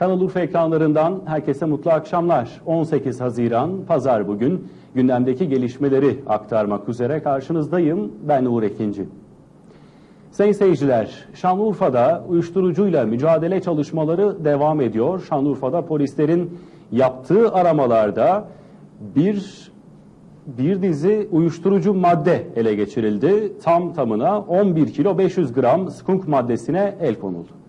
Kanal Urfa ekranlarından herkese mutlu akşamlar. 18 Haziran Pazar bugün gündemdeki gelişmeleri aktarmak üzere karşınızdayım. Ben Uğur Ekinci. Sayın seyirciler, Şanlıurfa'da uyuşturucuyla mücadele çalışmaları devam ediyor. Şanlıurfa'da polislerin yaptığı aramalarda bir bir dizi uyuşturucu madde ele geçirildi. Tam tamına 11 kilo 500 gram skunk maddesine el konuldu.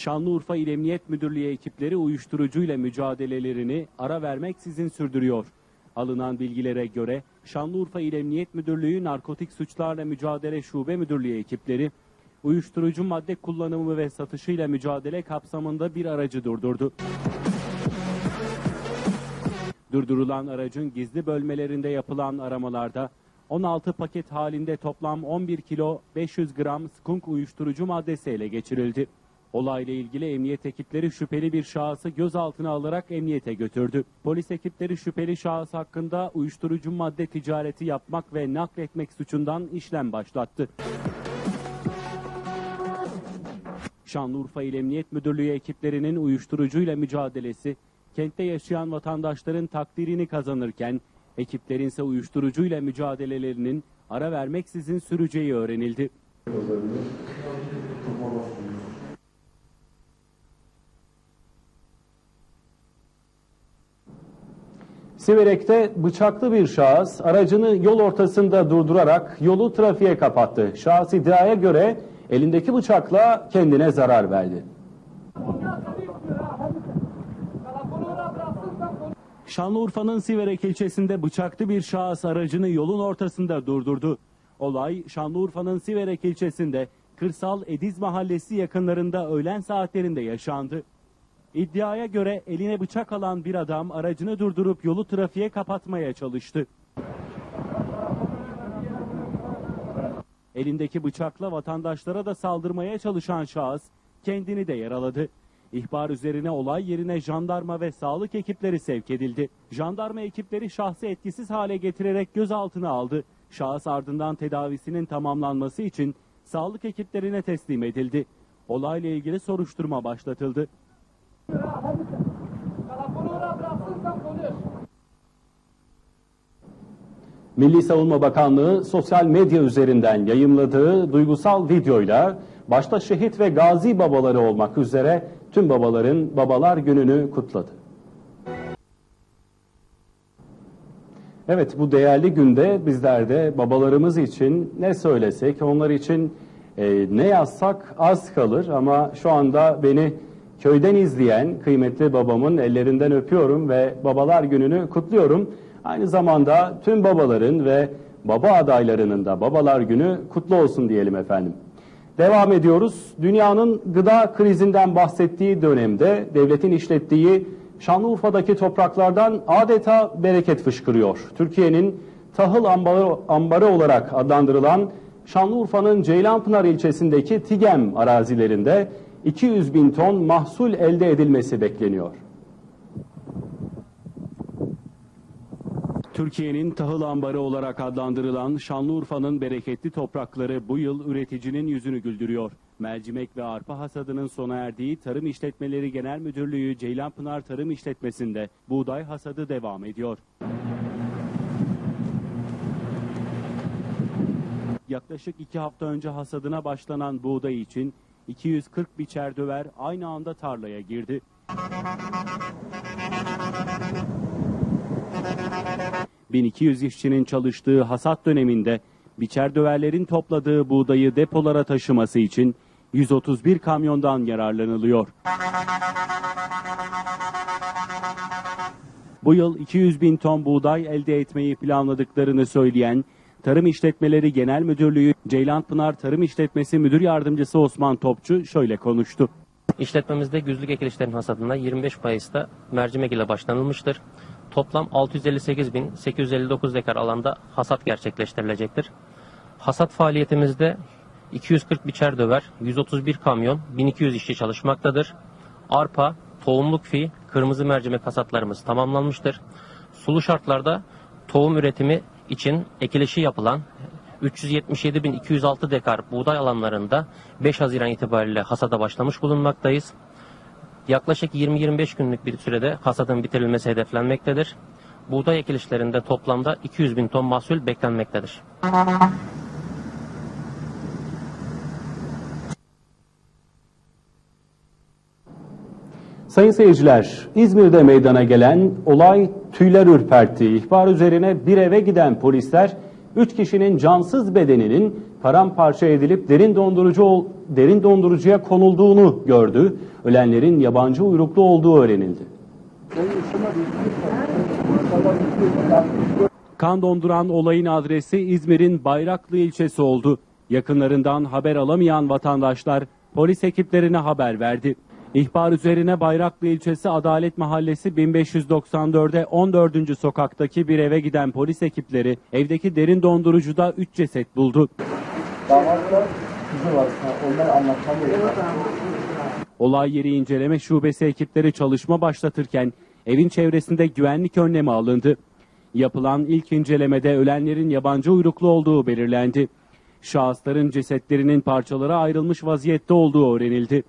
Şanlıurfa İl Emniyet Müdürlüğü ekipleri uyuşturucuyla mücadelelerini ara vermeksizin sürdürüyor. Alınan bilgilere göre Şanlıurfa İl Emniyet Müdürlüğü Narkotik Suçlarla Mücadele Şube Müdürlüğü ekipleri uyuşturucu madde kullanımı ve satışıyla mücadele kapsamında bir aracı durdurdu. Durdurulan aracın gizli bölmelerinde yapılan aramalarda 16 paket halinde toplam 11 kilo 500 gram skunk uyuşturucu maddesi ele geçirildi. Olayla ilgili emniyet ekipleri şüpheli bir şahsı gözaltına alarak emniyete götürdü. Polis ekipleri şüpheli şahıs hakkında uyuşturucu madde ticareti yapmak ve nakletmek suçundan işlem başlattı. Şanlıurfa İl Emniyet Müdürlüğü ekiplerinin uyuşturucuyla mücadelesi kentte yaşayan vatandaşların takdirini kazanırken ekiplerin ise uyuşturucuyla mücadelelerinin ara vermeksizin süreceği öğrenildi. Siverek'te bıçaklı bir şahıs aracını yol ortasında durdurarak yolu trafiğe kapattı. Şahıs iddiaya göre elindeki bıçakla kendine zarar verdi. Şanlıurfa'nın Siverek ilçesinde bıçaklı bir şahıs aracını yolun ortasında durdurdu. Olay Şanlıurfa'nın Siverek ilçesinde Kırsal Ediz Mahallesi yakınlarında öğlen saatlerinde yaşandı. İddiaya göre eline bıçak alan bir adam aracını durdurup yolu trafiğe kapatmaya çalıştı. Elindeki bıçakla vatandaşlara da saldırmaya çalışan şahıs kendini de yaraladı. İhbar üzerine olay yerine jandarma ve sağlık ekipleri sevk edildi. Jandarma ekipleri şahsı etkisiz hale getirerek gözaltına aldı. Şahıs ardından tedavisinin tamamlanması için sağlık ekiplerine teslim edildi. Olayla ilgili soruşturma başlatıldı. Milli Savunma Bakanlığı sosyal medya üzerinden yayımladığı duygusal videoyla başta şehit ve gazi babaları olmak üzere tüm babaların Babalar Günü'nü kutladı. Evet bu değerli günde bizler de babalarımız için ne söylesek, onlar için e, ne yazsak az kalır ama şu anda beni köyden izleyen kıymetli babamın ellerinden öpüyorum ve babalar gününü kutluyorum. Aynı zamanda tüm babaların ve baba adaylarının da babalar günü kutlu olsun diyelim efendim. Devam ediyoruz. Dünyanın gıda krizinden bahsettiği dönemde devletin işlettiği Şanlıurfa'daki topraklardan adeta bereket fışkırıyor. Türkiye'nin tahıl ambarı, ambarı olarak adlandırılan Şanlıurfa'nın Ceylanpınar ilçesindeki Tigem arazilerinde 200 bin ton mahsul elde edilmesi bekleniyor. Türkiye'nin tahıl ambarı olarak adlandırılan Şanlıurfa'nın bereketli toprakları bu yıl üreticinin yüzünü güldürüyor. Mercimek ve arpa hasadının sona erdiği Tarım İşletmeleri Genel Müdürlüğü Ceylanpınar Tarım İşletmesi'nde buğday hasadı devam ediyor. Yaklaşık iki hafta önce hasadına başlanan buğday için 240 biçer döver aynı anda tarlaya girdi. ...1200 işçinin çalıştığı hasat döneminde... ...biçer döverlerin topladığı buğdayı depolara taşıması için... ...131 kamyondan yararlanılıyor. Bu yıl 200 bin ton buğday elde etmeyi planladıklarını söyleyen... Tarım İşletmeleri Genel Müdürlüğü Ceylanpınar Tarım İşletmesi Müdür Yardımcısı Osman Topçu şöyle konuştu. İşletmemizde güzlük ekilişlerin hasadına 25 Mayıs'ta mercimek ile başlanılmıştır. Toplam 658.859 dekar alanda hasat gerçekleştirilecektir. Hasat faaliyetimizde 240 biçer döver, 131 kamyon, 1200 işçi çalışmaktadır. Arpa, tohumluk fi, kırmızı mercimek hasatlarımız tamamlanmıştır. Sulu şartlarda tohum üretimi için ekilişi yapılan 377.206 dekar buğday alanlarında 5 Haziran itibariyle hasada başlamış bulunmaktayız. Yaklaşık 20-25 günlük bir sürede hasadın bitirilmesi hedeflenmektedir. Buğday ekilişlerinde toplamda 200 bin ton mahsul beklenmektedir. Sayın seyirciler, İzmir'de meydana gelen olay tüyler ürpertti. İhbar üzerine bir eve giden polisler 3 kişinin cansız bedeninin paramparça edilip derin dondurucu derin dondurucuya konulduğunu gördü. Ölenlerin yabancı uyruklu olduğu öğrenildi. Kan donduran olayın adresi İzmir'in Bayraklı ilçesi oldu. Yakınlarından haber alamayan vatandaşlar polis ekiplerine haber verdi. İhbar üzerine Bayraklı ilçesi Adalet Mahallesi 1594'e 14. sokaktaki bir eve giden polis ekipleri evdeki derin dondurucuda 3 ceset buldu. Olay yeri inceleme şubesi ekipleri çalışma başlatırken evin çevresinde güvenlik önlemi alındı. Yapılan ilk incelemede ölenlerin yabancı uyruklu olduğu belirlendi. Şahısların cesetlerinin parçalara ayrılmış vaziyette olduğu öğrenildi.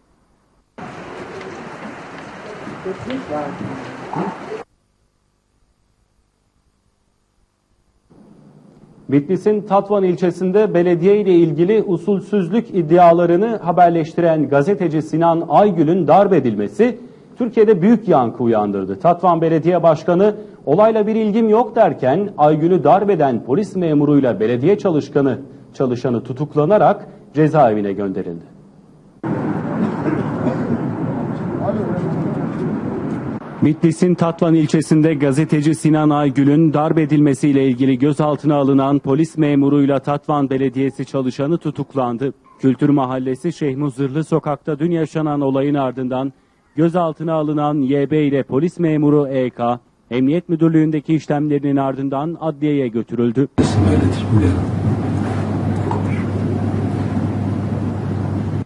Bitlis'in Tatvan ilçesinde belediye ile ilgili usulsüzlük iddialarını haberleştiren gazeteci Sinan Aygül'ün darp edilmesi Türkiye'de büyük yankı uyandırdı. Tatvan Belediye Başkanı olayla bir ilgim yok derken Aygül'ü darp eden polis memuruyla belediye çalışkanı çalışanı tutuklanarak cezaevine gönderildi. Bitlis'in Tatvan ilçesinde gazeteci Sinan Aygül'ün darp edilmesiyle ilgili gözaltına alınan polis memuruyla Tatvan Belediyesi çalışanı tutuklandı. Kültür Mahallesi Şeyh Muzırlı sokakta dün yaşanan olayın ardından gözaltına alınan YB ile polis memuru EK, Emniyet Müdürlüğü'ndeki işlemlerinin ardından adliyeye götürüldü.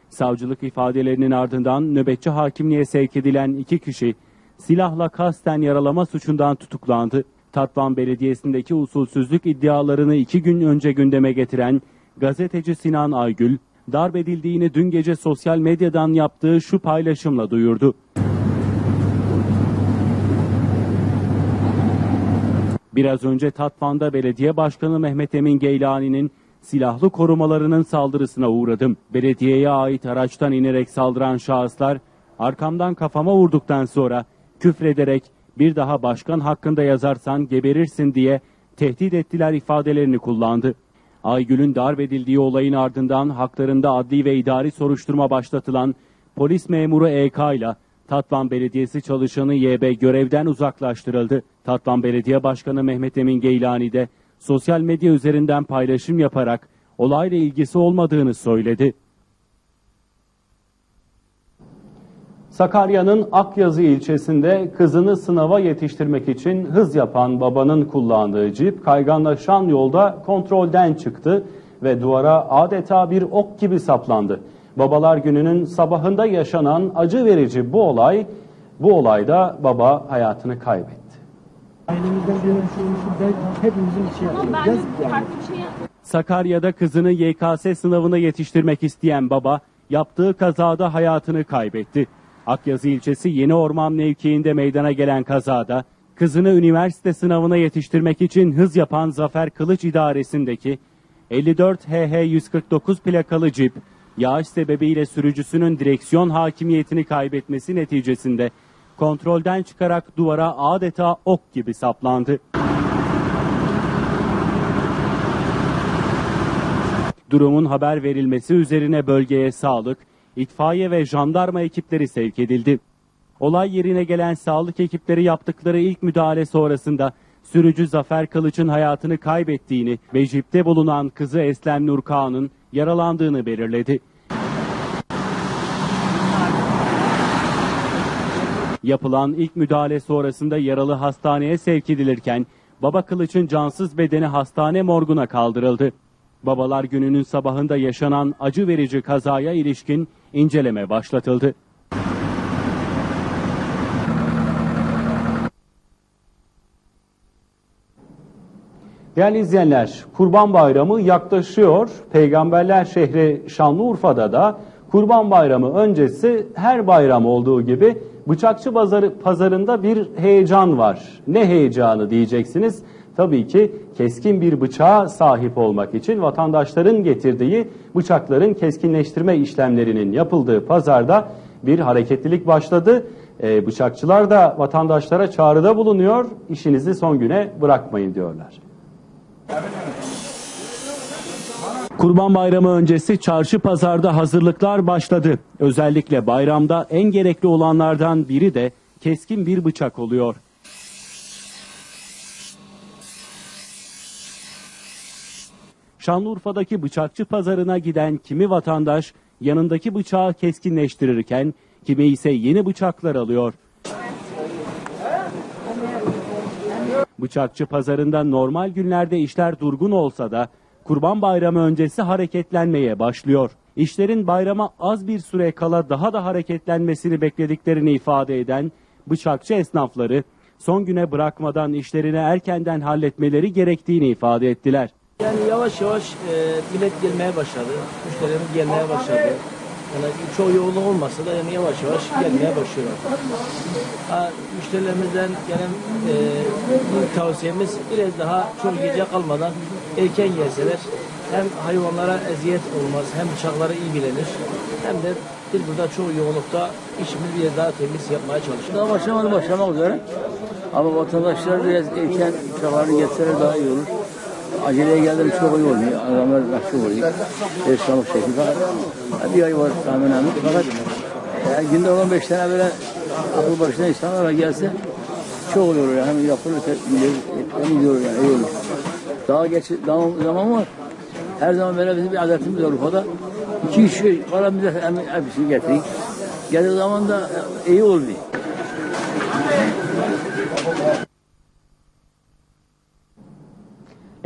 Savcılık ifadelerinin ardından nöbetçi hakimliğe sevk edilen iki kişi silahla kasten yaralama suçundan tutuklandı. Tatvan Belediyesi'ndeki usulsüzlük iddialarını iki gün önce gündeme getiren gazeteci Sinan Aygül, darp edildiğini dün gece sosyal medyadan yaptığı şu paylaşımla duyurdu. Biraz önce Tatvan'da Belediye Başkanı Mehmet Emin Geylani'nin silahlı korumalarının saldırısına uğradım. Belediyeye ait araçtan inerek saldıran şahıslar arkamdan kafama vurduktan sonra küfrederek bir daha başkan hakkında yazarsan geberirsin diye tehdit ettiler ifadelerini kullandı. Aygül'ün darp edildiği olayın ardından haklarında adli ve idari soruşturma başlatılan polis memuru EK ile Tatvan Belediyesi çalışanı YB görevden uzaklaştırıldı. Tatvan Belediye Başkanı Mehmet Emin Geylani de sosyal medya üzerinden paylaşım yaparak olayla ilgisi olmadığını söyledi. Sakarya'nın Akyazı ilçesinde kızını sınava yetiştirmek için hız yapan babanın kullandığı cip kayganlaşan yolda kontrolden çıktı ve duvara adeta bir ok gibi saplandı. Babalar gününün sabahında yaşanan acı verici bu olay, bu olayda baba hayatını kaybetti. Ailemizden birinin şu hepimizin içi yapıyor. Ben Yazık yani. farklı bir şey. Sakarya'da kızını YKS sınavına yetiştirmek isteyen baba yaptığı kazada hayatını kaybetti. Akyazı ilçesi Yeni Orman mevkiinde meydana gelen kazada kızını üniversite sınavına yetiştirmek için hız yapan Zafer Kılıç idaresindeki 54 HH 149 plakalı cip yağış sebebiyle sürücüsünün direksiyon hakimiyetini kaybetmesi neticesinde kontrolden çıkarak duvara adeta ok gibi saplandı. Durumun haber verilmesi üzerine bölgeye sağlık, itfaiye ve jandarma ekipleri sevk edildi. Olay yerine gelen sağlık ekipleri yaptıkları ilk müdahale sonrasında sürücü Zafer Kılıç'ın hayatını kaybettiğini ve jipte bulunan kızı Eslem Nurkağan'ın yaralandığını belirledi. Yapılan ilk müdahale sonrasında yaralı hastaneye sevk edilirken baba Kılıç'ın cansız bedeni hastane morguna kaldırıldı. Babalar gününün sabahında yaşanan acı verici kazaya ilişkin inceleme başlatıldı. Değerli izleyenler, Kurban Bayramı yaklaşıyor. Peygamberler şehri Şanlıurfa'da da Kurban Bayramı öncesi her bayram olduğu gibi Bıçakçı pazarı, pazarında bir heyecan var. Ne heyecanı diyeceksiniz? Tabii ki keskin bir bıçağa sahip olmak için vatandaşların getirdiği bıçakların keskinleştirme işlemlerinin yapıldığı pazarda bir hareketlilik başladı. Ee, bıçakçılar da vatandaşlara çağrıda bulunuyor. İşinizi son güne bırakmayın diyorlar. Kurban Bayramı öncesi çarşı pazarda hazırlıklar başladı. Özellikle bayramda en gerekli olanlardan biri de keskin bir bıçak oluyor. Şanlıurfa'daki bıçakçı pazarına giden kimi vatandaş yanındaki bıçağı keskinleştirirken kimi ise yeni bıçaklar alıyor. Bıçakçı pazarında normal günlerde işler durgun olsa da Kurban Bayramı öncesi hareketlenmeye başlıyor. İşlerin bayrama az bir süre kala daha da hareketlenmesini beklediklerini ifade eden bıçakçı esnafları son güne bırakmadan işlerini erkenden halletmeleri gerektiğini ifade ettiler. Yani yavaş yavaş e, millet gelmeye başladı. Müşterilerimiz gelmeye başladı. Yani çoğu yoğunluk olmasa da yani yavaş yavaş gelmeye başlıyorlar. Ha, müşterilerimizden gelen e, tavsiyemiz biraz daha çok gece kalmadan erken gelseler hem hayvanlara eziyet olmaz hem bıçakları iyi bilinir hem de biz burada çoğu yoğunlukta işimizi biraz daha temiz yapmaya çalışıyoruz. Daha başlamadı başlamak üzere. Ama vatandaşlar biraz erken uçaklarını getseler daha iyi olur. Aceleye geldim çok iyi olmuyor. Adamlar nasıl oluyor. Esnaflık şekli fakat bir ay var tahminen. Fakat yani günde 15 tane böyle akıl başına insanlar gelse çok olur yani. Hem yapılır hem gidiyor yani iyi olur. Daha geç daha zaman var. Her zaman böyle bizim bir adetimiz var Urfa'da. İki üç şey hem hepsini getirin. Geldiği zaman da iyi oluyor.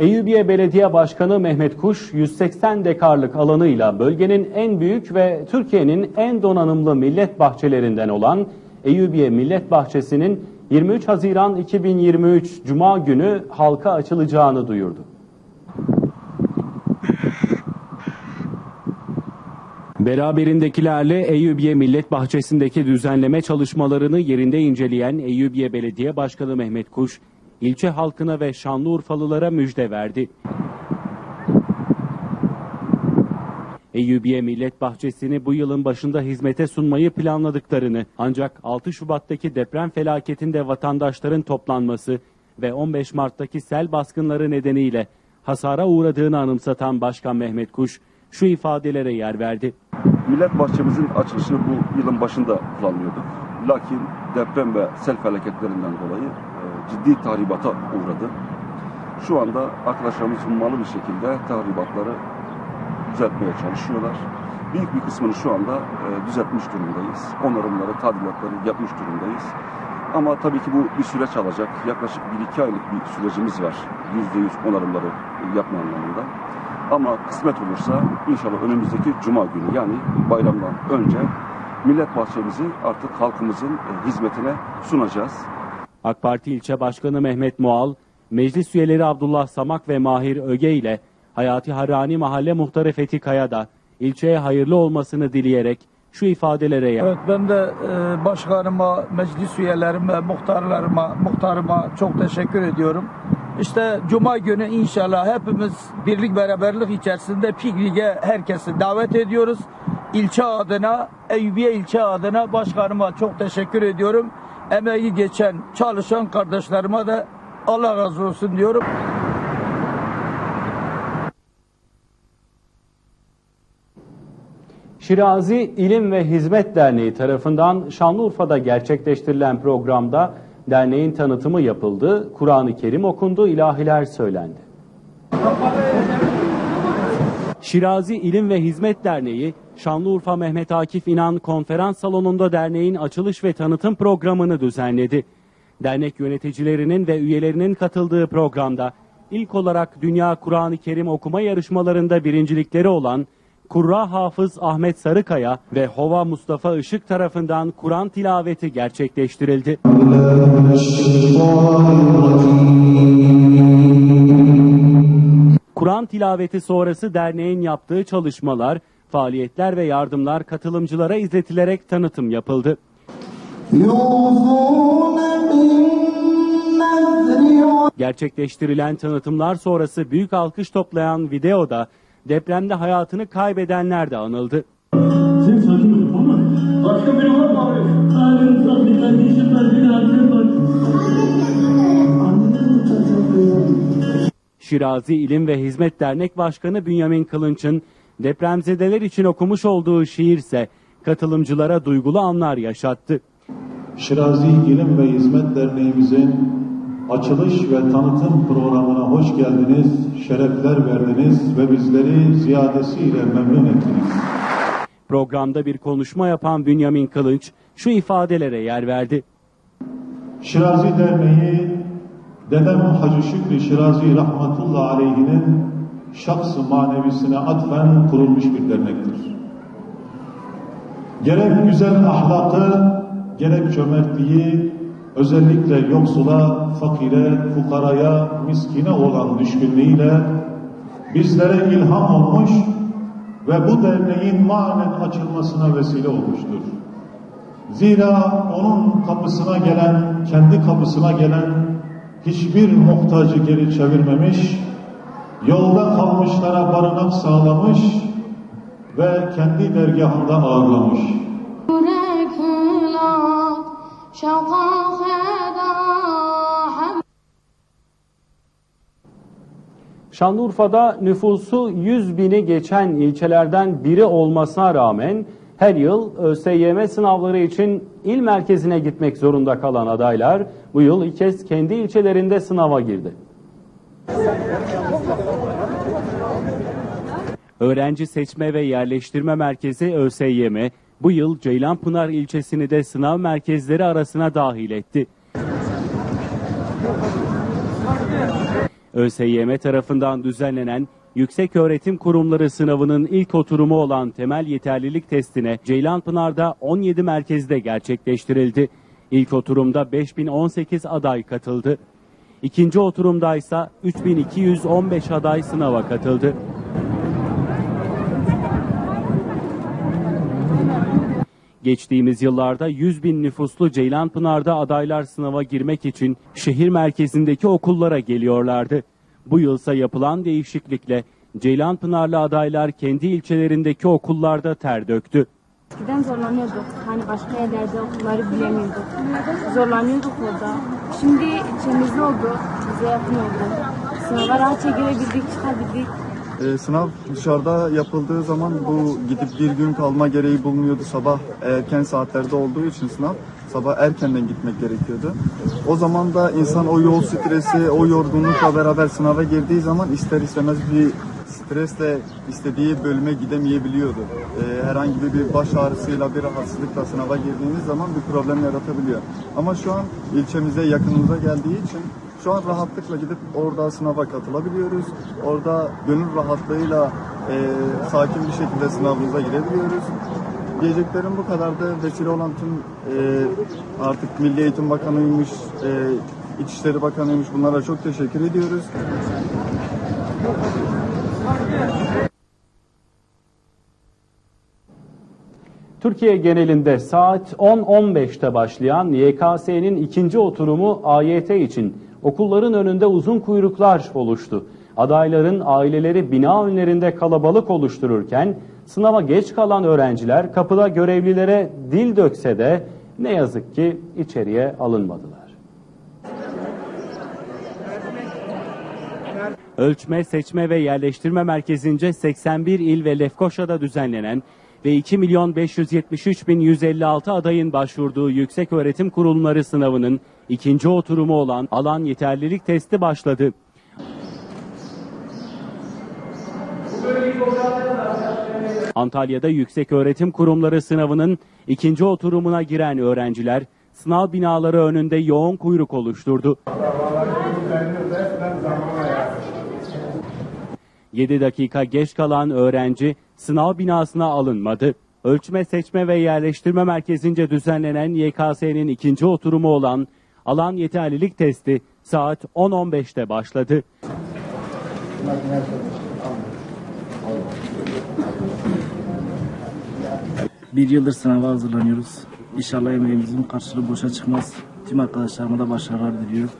Eyyubiye Belediye Başkanı Mehmet Kuş 180 dekarlık alanıyla bölgenin en büyük ve Türkiye'nin en donanımlı millet bahçelerinden olan Eyyubiye Millet Bahçesi'nin 23 Haziran 2023 Cuma günü halka açılacağını duyurdu. Beraberindekilerle Eyyubiye Millet Bahçesi'ndeki düzenleme çalışmalarını yerinde inceleyen Eyyubiye Belediye Başkanı Mehmet Kuş, ilçe halkına ve Şanlıurfalılara müjde verdi. Eyyubiye Millet Bahçesi'ni bu yılın başında hizmete sunmayı planladıklarını ancak 6 Şubat'taki deprem felaketinde vatandaşların toplanması ve 15 Mart'taki sel baskınları nedeniyle hasara uğradığını anımsatan Başkan Mehmet Kuş şu ifadelere yer verdi. Millet bahçemizin açılışını bu yılın başında planlıyorduk. Lakin deprem ve sel felaketlerinden dolayı ciddi tahribata uğradı. Şu anda arkadaşlarımız hummalı bir şekilde tahribatları düzeltmeye çalışıyorlar. Büyük bir kısmını şu anda e, düzeltmiş durumdayız. Onarımları, tadilatları yapmış durumdayız. Ama tabii ki bu bir süreç alacak. Yaklaşık 1-2 aylık bir sürecimiz var. %100 onarımları yapma anlamında. Ama kısmet olursa inşallah önümüzdeki cuma günü yani bayramdan önce millet bahçemizi artık halkımızın e, hizmetine sunacağız. AK Parti İlçe Başkanı Mehmet Mual, meclis üyeleri Abdullah Samak ve Mahir Öge ile Hayati Harani Mahalle Muhtarı Fethi Kaya da ilçeye hayırlı olmasını dileyerek şu ifadelere yer. Evet ben de e, başkanıma, meclis üyelerime, muhtarlarıma, muhtarıma çok teşekkür ediyorum. İşte Cuma günü inşallah hepimiz birlik beraberlik içerisinde pikniğe herkesi davet ediyoruz. İlçe adına, Eyüpiye ilçe adına başkanıma çok teşekkür ediyorum. Emeği geçen, çalışan kardeşlerime de Allah razı olsun diyorum. Şirazi İlim ve Hizmet Derneği tarafından Şanlıurfa'da gerçekleştirilen programda derneğin tanıtımı yapıldı, Kur'an-ı Kerim okundu, ilahiler söylendi. Şirazi İlim ve Hizmet Derneği, Şanlıurfa Mehmet Akif İnan konferans salonunda derneğin açılış ve tanıtım programını düzenledi. Dernek yöneticilerinin ve üyelerinin katıldığı programda ilk olarak Dünya Kur'an-ı Kerim okuma yarışmalarında birincilikleri olan Kurra Hafız Ahmet Sarıkaya ve Hova Mustafa Işık tarafından Kur'an tilaveti gerçekleştirildi. Kur'an tilaveti sonrası derneğin yaptığı çalışmalar faaliyetler ve yardımlar katılımcılara izletilerek tanıtım yapıldı. Gerçekleştirilen tanıtımlar sonrası büyük alkış toplayan videoda depremde hayatını kaybedenler de anıldı. Şirazi İlim ve Hizmet Dernek Başkanı Bünyamin Kılınç'ın depremzedeler için okumuş olduğu şiir ise katılımcılara duygulu anlar yaşattı. Şirazi İlim ve Hizmet Derneğimizin açılış ve tanıtım programına hoş geldiniz, şerefler verdiniz ve bizleri ziyadesiyle memnun ettiniz. Programda bir konuşma yapan Bünyamin Kılınç şu ifadelere yer verdi. Şirazi Derneği, dedem Hacı Şükrü Şirazi Rahmetullah Aleyhi'nin şahsı manevisine atfen kurulmuş bir dernektir. Gerek güzel ahlakı, gerek cömertliği, özellikle yoksula, fakire, fukaraya, miskine olan düşkünlüğüyle bizlere ilham olmuş ve bu derneğin manen açılmasına vesile olmuştur. Zira onun kapısına gelen, kendi kapısına gelen hiçbir muhtacı geri çevirmemiş, yolda kalmışlara barınak sağlamış ve kendi dergahında ağırlamış. Şanlıurfa'da nüfusu 100 bini geçen ilçelerden biri olmasına rağmen her yıl ÖSYM sınavları için il merkezine gitmek zorunda kalan adaylar bu yıl ilk kez kendi ilçelerinde sınava girdi. Öğrenci Seçme ve Yerleştirme Merkezi ÖSYM bu yıl Ceylanpınar ilçesini de sınav merkezleri arasına dahil etti. ÖSYM tarafından düzenlenen Yüksek Öğretim Kurumları sınavının ilk oturumu olan temel yeterlilik testine Ceylanpınar'da 17 merkezde gerçekleştirildi. İlk oturumda 5018 aday katıldı. İkinci oturumda ise 3215 aday sınava katıldı. Geçtiğimiz yıllarda 100 bin nüfuslu Ceylanpınar'da adaylar sınava girmek için şehir merkezindeki okullara geliyorlardı. Bu yılsa yapılan değişiklikle Ceylanpınarlı adaylar kendi ilçelerindeki okullarda ter döktü. Eskiden zorlanıyorduk. Hani başka yerlerde okulları bilemiyorduk. Zorlanıyorduk orada. Şimdi ilçemizde oldu. Bize yakın oldu. Sınava rahatça girebildik, çıkabildik. Ee, sınav dışarıda yapıldığı zaman bu gidip bir gün kalma gereği bulmuyordu. Sabah erken saatlerde olduğu için sınav sabah erkenden gitmek gerekiyordu. O zaman da insan o yol stresi, o yorgunlukla beraber sınava girdiği zaman ister istemez bir stresle istediği bölüme gidemeyebiliyordu. Ee, herhangi bir baş ağrısıyla bir rahatsızlıkla sınava girdiğiniz zaman bir problem yaratabiliyor. Ama şu an ilçemize yakınımıza geldiği için şu an rahatlıkla gidip orada sınava katılabiliyoruz. Orada gönül rahatlığıyla e, sakin bir şekilde sınavımıza girebiliyoruz. Diyeceklerim bu kadardı. Vesile olan tüm e, artık Milli Eğitim Bakanıymış, e, İçişleri Bakanıymış bunlara çok teşekkür ediyoruz. Türkiye genelinde saat 10.15'te başlayan YKS'nin ikinci oturumu AYT için okulların önünde uzun kuyruklar oluştu. Adayların aileleri bina önlerinde kalabalık oluştururken sınava geç kalan öğrenciler kapıda görevlilere dil dökse de ne yazık ki içeriye alınmadılar. Ölçme, Seçme ve Yerleştirme Merkezi'nce 81 il ve Lefkoşa'da düzenlenen ve 2 milyon 573 bin 156 adayın başvurduğu Yüksek Öğretim Kurumları sınavının ikinci oturumu olan alan yeterlilik testi başladı. Antalya'da Yüksek Öğretim Kurumları sınavının ikinci oturumuna giren öğrenciler sınav binaları önünde yoğun kuyruk oluşturdu. 7 dakika geç kalan öğrenci sınav binasına alınmadı. Ölçme, Seçme ve Yerleştirme Merkezi'nce düzenlenen YKS'nin ikinci oturumu olan alan yeterlilik testi saat 10.15'te başladı. Bir yıldır sınava hazırlanıyoruz. İnşallah emeğimizin karşılığı boşa çıkmaz. Tüm arkadaşlarıma da başarılar diliyorum.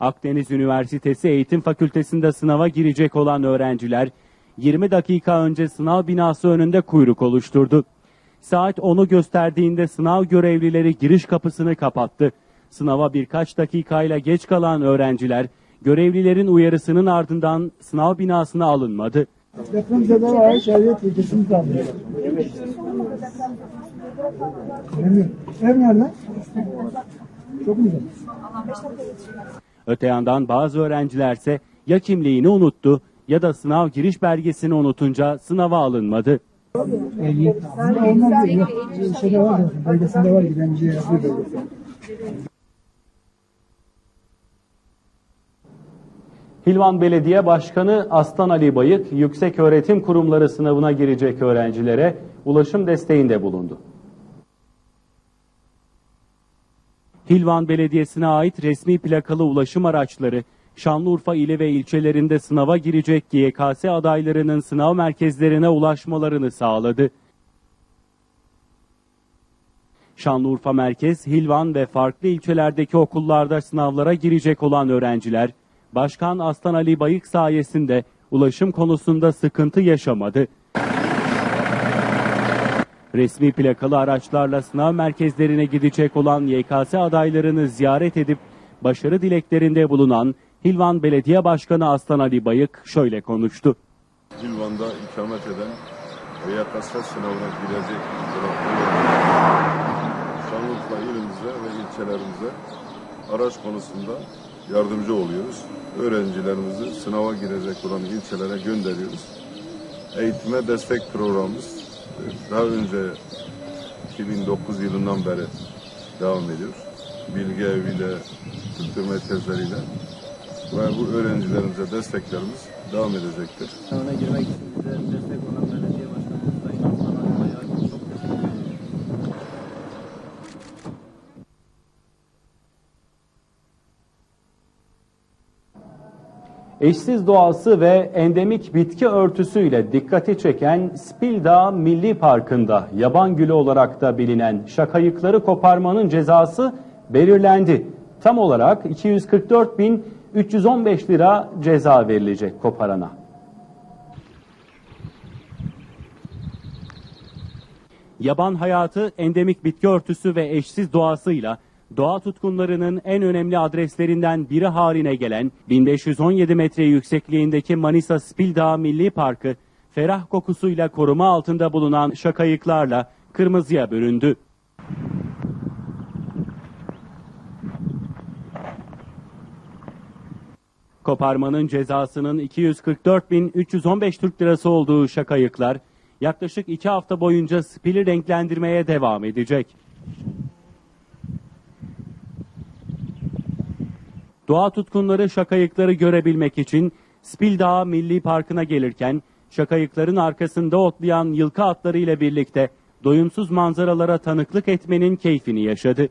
Akdeniz Üniversitesi Eğitim Fakültesinde sınava girecek olan öğrenciler 20 dakika önce sınav binası önünde kuyruk oluşturdu. Saat 10'u gösterdiğinde sınav görevlileri giriş kapısını kapattı. Sınava birkaç dakikayla geç kalan öğrenciler görevlilerin uyarısının ardından sınav binasına alınmadı. Depremzedeler ait devlet ülkesini kaldırıyor. Bilmiyorum. Ev nerede? Çok mu güzel? Öte yandan bazı öğrencilerse ya kimliğini unuttu ya da sınav giriş belgesini unutunca sınava alınmadı. Hilvan Belediye Başkanı Aslan Ali Bayık, Yüksek Öğretim Kurumları sınavına girecek öğrencilere ulaşım desteğinde bulundu. Hilvan Belediyesi'ne ait resmi plakalı ulaşım araçları, Şanlıurfa ili ve ilçelerinde sınava girecek YKS adaylarının sınav merkezlerine ulaşmalarını sağladı. Şanlıurfa Merkez, Hilvan ve farklı ilçelerdeki okullarda sınavlara girecek olan öğrenciler, Başkan Aslan Ali Bayık sayesinde ulaşım konusunda sıkıntı yaşamadı. Resmi plakalı araçlarla sınav merkezlerine gidecek olan YKS adaylarını ziyaret edip başarı dileklerinde bulunan Hilvan Belediye Başkanı Aslan Ali Bayık şöyle konuştu. Hilvan'da ikamet eden ve YKS sınavına girecek Şanlıurfa ilimize ve ilçelerimize araç konusunda yardımcı oluyoruz. Öğrencilerimizi sınava girecek olan ilçelere gönderiyoruz. Eğitime destek programımız daha önce 2009 yılından beri devam ediyor. Bilgi eviyle, kültür merkezleriyle ve bu öğrencilerimize desteklerimiz devam edecektir. Sınavına girmek için bize destek olan belediye başkanımız Sayın Aslan Ali Bayar'a çok teşekkür ederim. Eşsiz doğası ve endemik bitki örtüsüyle dikkati çeken Spildağ Milli Parkı'nda yaban gülü olarak da bilinen şakayıkları koparmanın cezası belirlendi. Tam olarak 244.315 lira ceza verilecek koparana. Yaban hayatı, endemik bitki örtüsü ve eşsiz doğasıyla doğa tutkunlarının en önemli adreslerinden biri haline gelen 1517 metre yüksekliğindeki Manisa Spildağ Milli Parkı, ferah kokusuyla koruma altında bulunan şakayıklarla kırmızıya büründü. Koparmanın cezasının 244.315 Türk Lirası olduğu şakayıklar yaklaşık iki hafta boyunca spili renklendirmeye devam edecek. Doğa tutkunları şakayıkları görebilmek için Spildağ Milli Parkı'na gelirken şakayıkların arkasında otlayan yılkı atları ile birlikte doyumsuz manzaralara tanıklık etmenin keyfini yaşadı.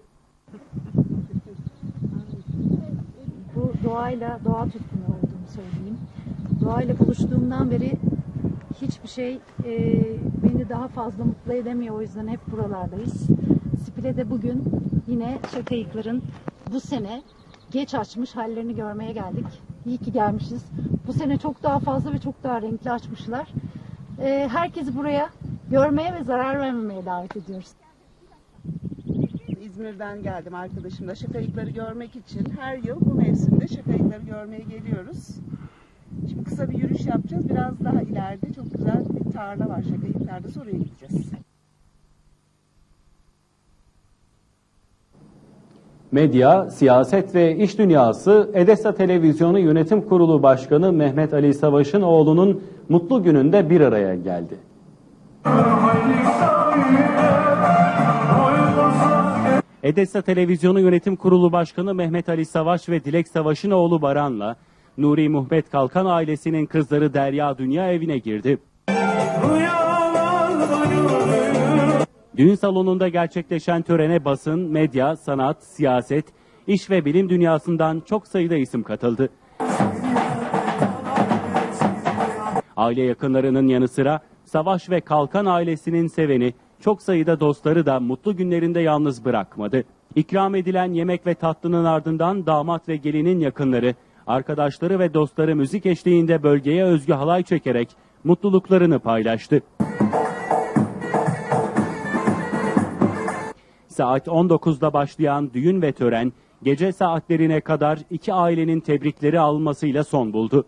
bu doğayla, doğa tutkunu olduğumu söyleyeyim. Doğayla buluştuğumdan beri hiçbir şey e, beni daha fazla mutlu edemiyor. O yüzden hep buralardayız. Spile'de bugün yine şakayıkların bu sene geç açmış hallerini görmeye geldik. İyi ki gelmişiz. Bu sene çok daha fazla ve çok daha renkli açmışlar. E, herkesi buraya görmeye ve zarar vermemeye davet ediyoruz. İzmir'den geldim arkadaşımla şakayıkları görmek için. Her yıl bu mevsimde şakayıkları görmeye geliyoruz. Şimdi kısa bir yürüyüş yapacağız. Biraz daha ileride çok güzel bir tarla var şakayıklarda. Oraya gideceğiz. Medya, siyaset ve iş dünyası Edesa Televizyonu Yönetim Kurulu Başkanı Mehmet Ali Savaş'ın oğlunun mutlu gününde bir araya geldi. Edesa Televizyonu Yönetim Kurulu Başkanı Mehmet Ali Savaş ve Dilek Savaş'ın oğlu Baran'la Nuri Muhbet Kalkan ailesinin kızları Derya Dünya evine girdi. Düğün salonunda gerçekleşen törene basın, medya, sanat, siyaset, iş ve bilim dünyasından çok sayıda isim katıldı. Aile yakınlarının yanı sıra Savaş ve Kalkan ailesinin seveni, çok sayıda dostları da mutlu günlerinde yalnız bırakmadı. İkram edilen yemek ve tatlının ardından damat ve gelinin yakınları, arkadaşları ve dostları müzik eşliğinde bölgeye özgü halay çekerek mutluluklarını paylaştı. Saat 19'da başlayan düğün ve tören gece saatlerine kadar iki ailenin tebrikleri almasıyla son buldu.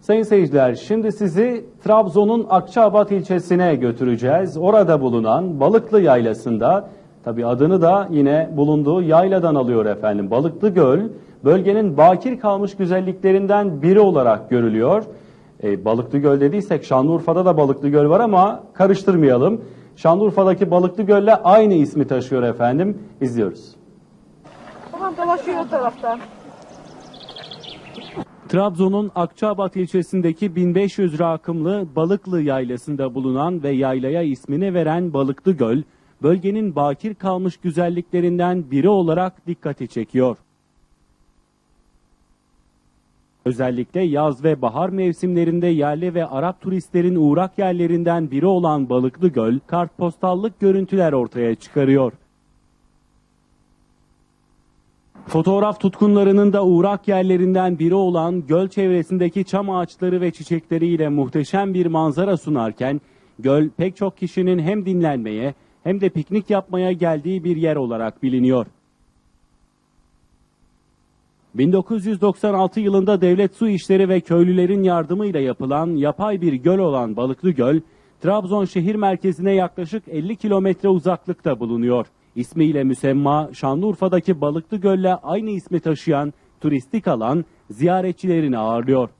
Sayın seyirciler, şimdi sizi Trabzon'un Akçaabat ilçesine götüreceğiz. Orada bulunan Balıklı Yaylası'nda, tabi adını da yine bulunduğu yayladan alıyor efendim. Balıklı Göl, bölgenin bakir kalmış güzelliklerinden biri olarak görülüyor. E, Balıklı Göl dediysek Şanlıurfa'da da Balıklı Göl var ama karıştırmayalım. Şanlıurfa'daki Balıklı Göl'le aynı ismi taşıyor efendim. İzliyoruz. Tamam dolaşıyor o taraftan. Trabzon'un Akçaabat ilçesindeki 1500 rakımlı Balıklı Yaylası'nda bulunan ve yaylaya ismini veren Balıklı Göl, bölgenin bakir kalmış güzelliklerinden biri olarak dikkati çekiyor. Özellikle yaz ve bahar mevsimlerinde yerli ve Arap turistlerin uğrak yerlerinden biri olan Balıklı Göl, kartpostallık görüntüler ortaya çıkarıyor. Fotoğraf tutkunlarının da uğrak yerlerinden biri olan göl çevresindeki çam ağaçları ve çiçekleriyle muhteşem bir manzara sunarken göl pek çok kişinin hem dinlenmeye hem de piknik yapmaya geldiği bir yer olarak biliniyor. 1996 yılında Devlet Su İşleri ve köylülerin yardımıyla yapılan yapay bir göl olan Balıklı Göl, Trabzon şehir merkezine yaklaşık 50 kilometre uzaklıkta bulunuyor. İsmiyle müsemma Şanlıurfa'daki Balıklı Göl'le aynı ismi taşıyan turistik alan ziyaretçilerini ağırlıyor.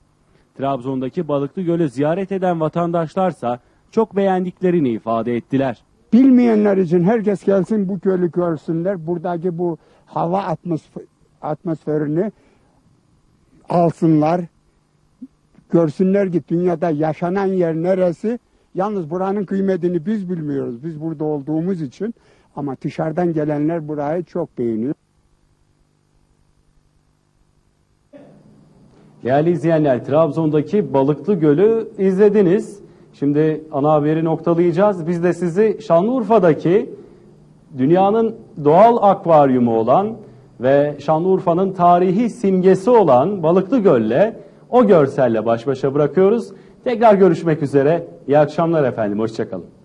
Trabzon'daki Balıklı Göl'ü ziyaret eden vatandaşlarsa çok beğendiklerini ifade ettiler. Bilmeyenler için herkes gelsin bu gölü görsünler. Buradaki bu hava atmosfer, atmosferini alsınlar. Görsünler ki dünyada yaşanan yer neresi. Yalnız buranın kıymetini biz bilmiyoruz. Biz burada olduğumuz için. Ama dışarıdan gelenler burayı çok beğeniyor. Değerli izleyenler, Trabzon'daki Balıklı Göl'ü izlediniz. Şimdi ana haberi noktalayacağız. Biz de sizi Şanlıurfa'daki dünyanın doğal akvaryumu olan ve Şanlıurfa'nın tarihi simgesi olan Balıklı Göl'le o görselle baş başa bırakıyoruz. Tekrar görüşmek üzere. İyi akşamlar efendim. Hoşçakalın.